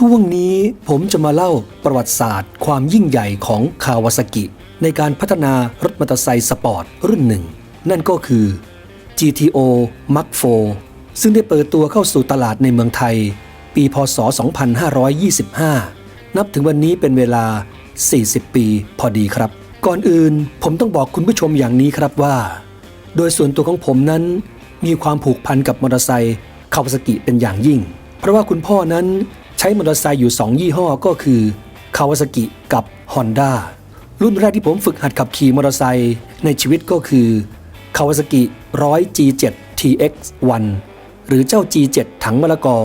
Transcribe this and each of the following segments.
ช่วงนี้ผมจะมาเล่าประวัติศาสตร์ ความยิ่งใหญ่ของคาวาซากิ ในการพัฒนารถมอเตอร์ไซค์สปอร์ตรุ่นหนึ่ง นั่นก็คือ GTO Mark IV ซึ่งได้เปิดตัวเข้าสู่ตลาดในเมืองไทย ปีพศ 2525 นับถึงวันนี้เป็นเวลา 40 ปีพอดีครับ ก่อนอื่นผมต้องบอกคุณผู้ชมอย่างนี้ครับว่า โดยส่วนตัวของผมนั้น มีความผูกพันกับมอเตอร์ไซค์คาวาซากิเป็นอย่างยิ่ง เพราะว่าคุณพ่อนั้น ใช้มอเตอร์ไซค์อยู่ 2 ยี่ห้อก็คือคาวาซากิกับ Honda รุ่นแรกที่ผมฝึกหัดขับขี่มอเตอร์ไซค์ในชีวิตก็คือคาวาซากิ100 G7 TX1 หรือเจ้า G7 ถังมะละกอ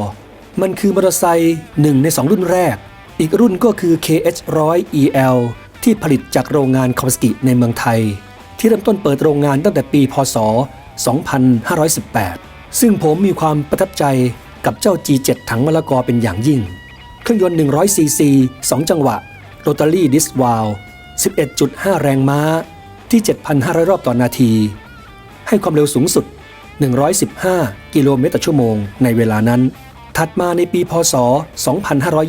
มันคือมอเตอร์ไซค์หนึ่งใน 2 รุ่นแรก อีกรุ่นก็คือ KH100 EL ที่ผลิตจากโรงงานคาวาซากิในเมืองไทย ที่เริ่มต้นเปิดโรงงานตั้งแต่ปี พศ 2518 ซึ่งผมมีความประทับใจ กับเจ้า G7 ถังมะละกอเป็นอย่างยิ่ง เครื่องยนต์ 100 ซีซี 2 จังหวะโรตารี่ดิสวาล11.5 แรงม้าที่ 7,500 รอบต่อนาที ให้ความเร็วสูงสุด 115 กิโลเมตรต่อชั่วโมงในเวลานั้น ถัดมาในปีพศ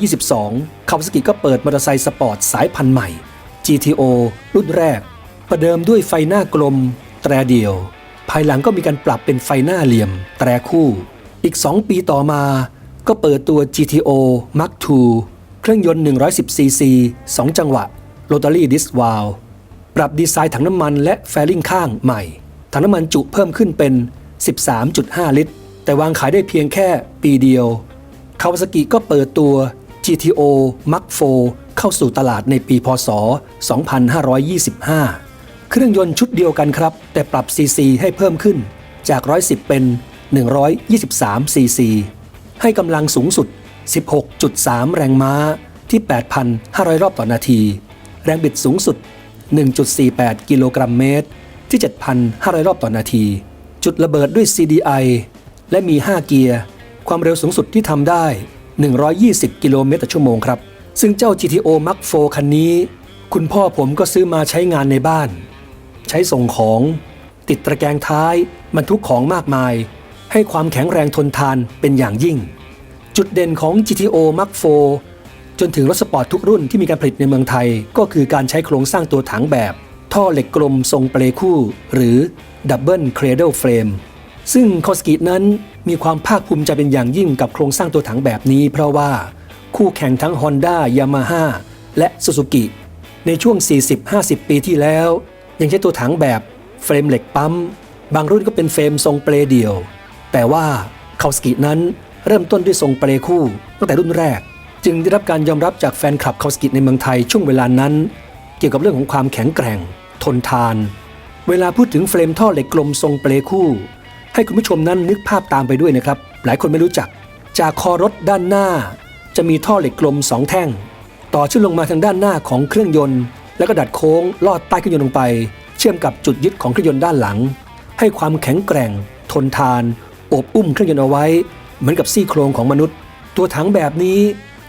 2522 คาวาซากิก็เปิดมอเตอร์ไซค์สปอร์ตสายพันธุ์ใหม่ GTO รุ่นแรก ประเดิมด้วยไฟหน้ากลม แตรเดียว ภายหลังก็มีการปรับเป็นไฟหน้าเหลี่ยม แตรคู่ อีก 2 ปีต่อมาก็เปิดตัว GTO Mark II เครื่องยนต์ 110ซีซี2จังหวะโรตารี่ดิสวาลปรับดีไซน์ถังน้ำมันและแฟริ่งข้างใหม่ ถังน้ำมันจุเพิ่มขึ้นเป็น 13.5 ลิตร แต่วางขายได้เพียงแค่ปีเดียว คาวาซากิก็เปิดตัว GTO Mark IV เข้าสู่ตลาดในปีพศ 2525 เครื่องยนต์ชุดเดียวกันครับ แต่ปรับซีซีให้เพิ่มขึ้นจาก 110 เป็น 123 ซีซี ให้กำลังสูงสุด 16.3 แรงม้าที่ 8,500 รอบต่อนาที แรงบิดสูงสุด 1.48 กิโลกรัมเมตร ที่ 7,500 รอบต่อนาที จุดระเบิดด้วย CDI และมี 5 เกียร์ ความเร็วสูงสุดที่ทำได้ 120 กิโลเมตรต่อชั่วโมงครับ ซึ่งเจ้า GTO Mark IV คันนี้ คุณพ่อผมก็ซื้อมาใช้งานในบ้าน ใช้ส่งของ ติดตะแกรงท้ายบรรทุกของมากมาย ให้ความแข็งแรงทนทานเป็นอย่างยิ่ง จุดเด่นของ GTO Mark IV จนถึงรถสปอร์ตทุกรุ่นที่มีการผลิตในเมืองไทย ก็คือการใช้โครงสร้างตัวถังแบบ ท่อเหล็กกลมทรงเปลคู่ หรือ Double Cradle Frame ซึ่งคอสกินั้นมีความภาคภูมิใจเป็นอย่างยิ่งกับโครงสร้างตัวถังแบบนี้ เพราะว่าคู่แข่งทั้ง Honda Yamaha และ Suzuki ในช่วง 40-50 ปีที่แล้ว ยังใช้ตัวถังแบบเฟรมเหล็กปั๊ม บางรุ่นก็เป็นเฟรมทรงเปลเดี่ยว แต่ว่าคาวสกินั้นเริ่มต้นด้วยทรงเปลคู่ตั้งแต่รุ่นแรก จึงได้รับการยอมรับจากแฟนคลับคาวสกิในเมืองไทยช่วงเวลานั้น เกี่ยวกับเรื่องของความแข็งแกร่ง ทนทาน เวลาพูดถึงเฟรมท่อเหล็กกลมทรงเปลคู่ ให้คุณผู้ชมนั้นนึกภาพตามไปด้วยนะครับ หลายคนไม่รู้จัก จากคอรถด้านหน้า จะมีท่อเหล็กกลมสองแท่ง ต่อเชื่อมลงมาทางด้านหน้าของเครื่องยนต์ แล้วก็ดัดโค้งลอดใต้เครื่องยนต์ลงไป เชื่อมกับจุดยึดของเครื่องยนต์ด้านหลัง ให้ความแข็งแกร่ง ทนทาน โอบอุ้มเครื่องยนต์เอาไว้ เหมือนกับซี่โครงของมนุษย์ ตัวถังแบบนี้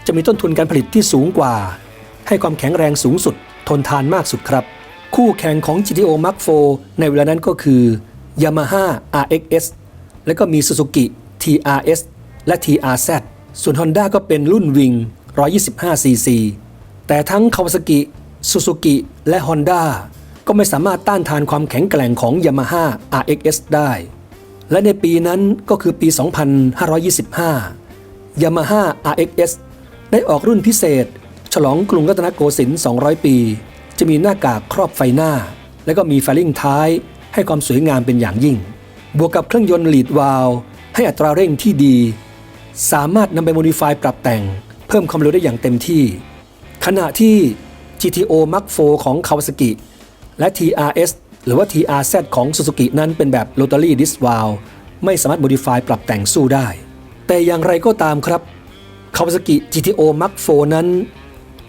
จะมีต้นทุนการผลิตที่สูงกว่า ให้ความแข็งแรงสูงสุด ทนทานมากสุดครับ คู่แข่งของ GTO Mark IV ในเวลานั้นก็คือ Yamaha RXS และก็มี Suzuki TRS และ TRZ ส่วน Honda ก็เป็นรุ่นวิง 125cc แต่ทั้ง Kawasaki Suzuki และ Honda ก็ไม่สามารถต้านทานความแข็งแกร่งของ Yamaha RXS ได้ และในปีนั้นก็คือปี 2525 Yamaha RXS ได้ออกรุ่นพิเศษ ฉลองกรุงรัตนโกสินทร์ 200 ปี จะมีหน้ากากครอบไฟหน้า และก็มีไฟลิ่งท้ายให้ความสวยงามเป็นอย่างยิ่ง บวกกับเครื่องยนต์ลีดวาลวให้อัตราเร่งที่ดี สามารถนำไปโมดิฟายปรับแต่ง เพิ่มความเร็วได้อย่างเต็มที่ ขณะที่ GTO Mark IV ของ Kawasaki และ TRS หรือว่า TRZ ของ Suzuki นั้นเป็นแบบ Rotary Disc Valve ไม่สามารถโมดิฟายปรับแต่งสู้ได้ แต่อย่างไรก็ตามครับ Kawasaki GTO Mark IV นั้น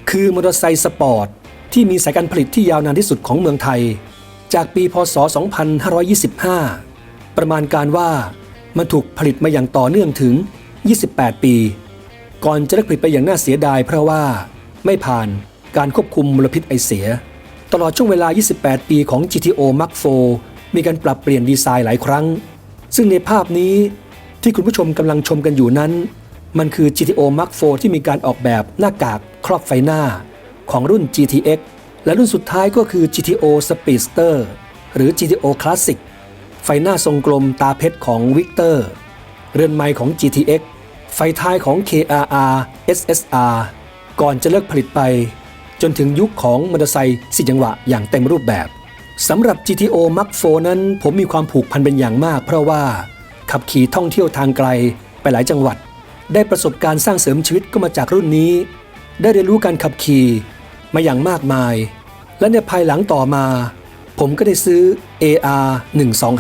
คือมอเตอร์ไซค์สปอร์ตที่มีสายการผลิตที่ยาวนานที่สุดของเมืองไทย จากปีพศ 2525 ประมาณการว่ามันถูกผลิตมาอย่างต่อเนื่องถึง 28 ปี ก่อนจะได้ผลิตไปอย่างน่าเสียดายเพราะว่าไม่ผ่านการควบคุมมลพิษไอเสีย ตลอดช่วงเวลา 28 ปีของ GTO Mark IV มีการปรับเปลี่ยนดีไซน์หลายครั้ง ซึ่งในภาพนี้ที่คุณผู้ชมกำลังชมกันอยู่นั้น มันคือ GTO Mark IV ที่มีการออกแบบหน้ากากครอบไฟหน้า ของรุ่น GTX และรุ่นสุดท้ายก็คือ GTO Speedster หรือ GTO Classic ไฟหน้าทรงกลมตาเพชรของ Victor เรือนไม้ของ GTX ไฟท้ายของ KRR SSR ก่อนจะเลิกผลิตไป จนถึงยุคของมอเตอร์ไซค์สี่จังหวะอย่างเต็มรูปแบบสำหรับ GTO Mark IV นั้นผมมีความผูกพันเป็นอย่างมาก เพราะว่าขับขี่ท่องเที่ยวทางไกลไปหลายจังหวัด ได้ประสบการณ์สร้างเสริมชีวิตก็มาจากรุ่นนี้ ได้เรียนรู้การขับขี่มาอย่างมากมาย และในภายหลังต่อมา ผมก็ได้ซื้อ AR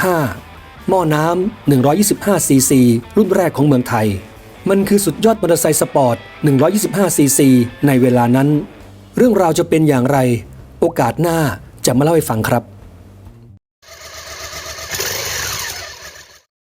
125หม้อน้ำ125 cc รุ่นแรกของเมืองไทย มันคือสุดยอดมอเตอร์ไซค์สปอร์ต125 cc ในเวลานั้น เรื่องราวจะเป็นอย่างไร โอกาสหน้าจะมาเล่าให้ฟังครับ